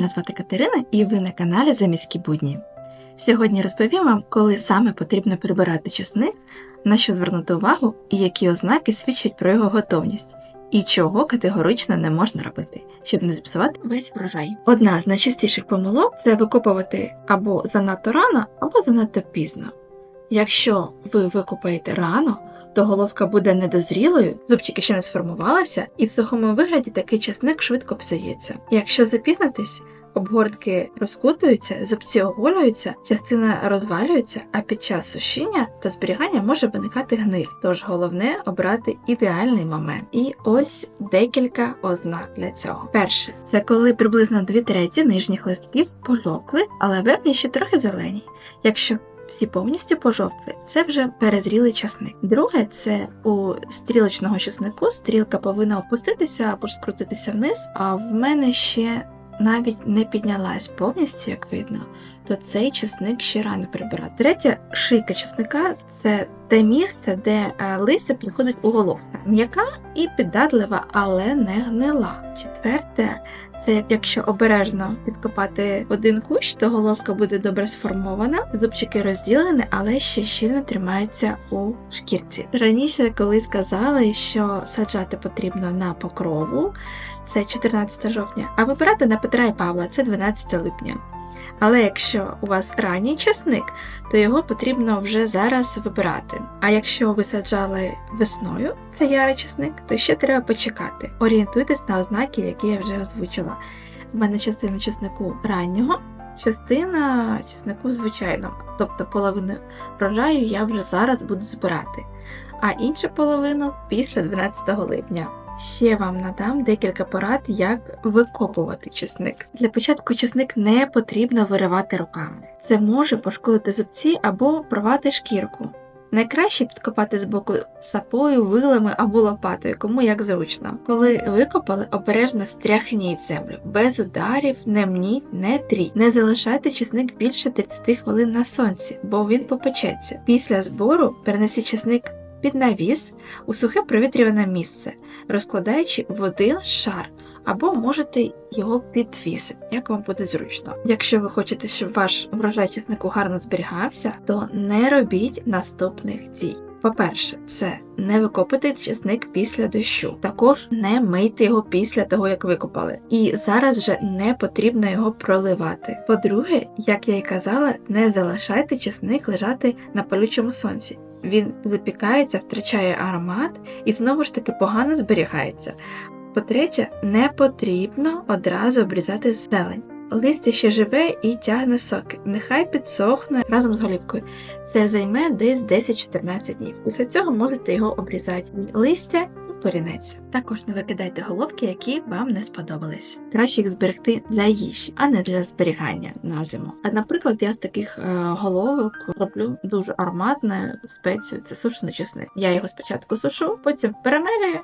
Мене звати Катерина і ви на каналі Заміські будні. Сьогодні розповім вам, коли саме потрібно прибирати часник, на що звернути увагу і які ознаки свідчать про його готовність, і чого категорично не можна робити, щоб не зіпсувати весь врожай. Одна з найчастіших помилок це викопувати або занадто рано, або занадто пізно. Якщо ви викопаєте рано, то головка буде недозрілою, зубчики ще не сформувалися, і в сухому вигляді такий часник швидко псується. Якщо запізнитись, обгортки розкутуються, зубці оголюються, частина розвалюється, а під час сушіння та зберігання може виникати гниль. Тож головне обрати ідеальний момент. І ось декілька ознак для цього. Перше, це коли приблизно 2 треті нижніх листків пожовкли, але верхні ще трохи зелені. Якщо всі повністю пожовкли, це вже перезрілий часник. Друге, це у стрілочного часнику стрілка повинна опуститися або ж скрутитися вниз, а в мене ще навіть не піднялась повністю, як видно, то цей часник ще рано прибирати. Третє, шийка часника це те місце, де е, листя приходить у головку. М'яка і піддатлива, але не гнила. Четверте, це якщо обережно підкопати один кущ, то головка буде добре сформована, зубчики розділені, але ще щільно тримаються у шкірці. Раніше, коли сказали, що саджати потрібно на покрову, це 14 жовтня, а вибирати на Петра і Павла це 12 липня. Але якщо у вас ранній часник, то його потрібно вже зараз вибирати. А якщо ви саджали весною, це ярий часник, то ще треба почекати. Орієнтуйтесь на ознаки, які я вже озвучила. В мене частина чеснику раннього, частина чеснику звичайного, тобто половину врожаю я вже зараз буду збирати, а іншу половину після 12 липня. Ще вам надам декілька порад, як викопувати чесник. Для початку чесник не потрібно виривати руками. Це може пошкодити зубці або порвати шкірку. Найкраще підкопати з боку сапою, вилами або лопатою, кому як зручно. Коли викопали, обережно стряхніть землю, без ударів, не мніть, не тріть. Не залишайте чесник більше 30 хвилин на сонці, бо він попечеться. Після збору перенесіть чесник під навіс у сухе провітрюване місце, розкладаючи в один шар, або можете його підвісити, як вам буде зручно. Якщо ви хочете, щоб ваш врожай чеснику гарно зберігався, то не робіть наступних дій. По-перше, це не викопати чесник після дощу. Також не мийте його після того, як викопали. І зараз вже не потрібно його проливати. По-друге, як я і казала, не залишайте чесник лежати на палючому сонці. Він запікається, втрачає аромат і знову ж таки погано зберігається. По-третє, не потрібно одразу обрізати зелень. Листя ще живе і тягне соки. Нехай підсохне разом з голівкою. Це займе десь 10-14 днів. Після цього можете його обрізати листя і корінець. Також не викидайте головки, які вам не сподобались. Краще їх зберегти для їжі, а не для зберігання на зиму. А наприклад, я з таких е, головок роблю дуже ароматну спецію. Це сушений чесник. Я його спочатку сушу, потім перемелюю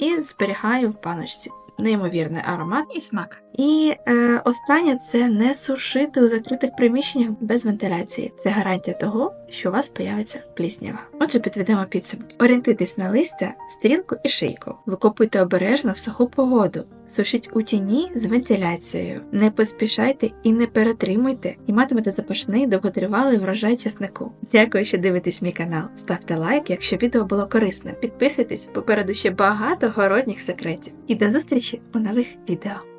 і зберігаю в паночці. Неймовірний аромат і смак. І е, останнє це не сушити у закритих приміщеннях без вентиляції. Це гарантія того, що у вас появиться пліснява. Отже, підведемо підсумки. Орієнтуйтесь на листя, стрілку і шийку. Викопуйте обережно в суху погоду. Сушіть у тіні з вентиляцією. Не поспішайте і не перетримуйте, і матимете запашний довготривалий врожай часнику. Дякую, що дивитесь мій канал. Ставте лайк, якщо відео було корисне. Підписуйтесь, попереду ще багато городніх секретів. І до зустрічі у нових відео.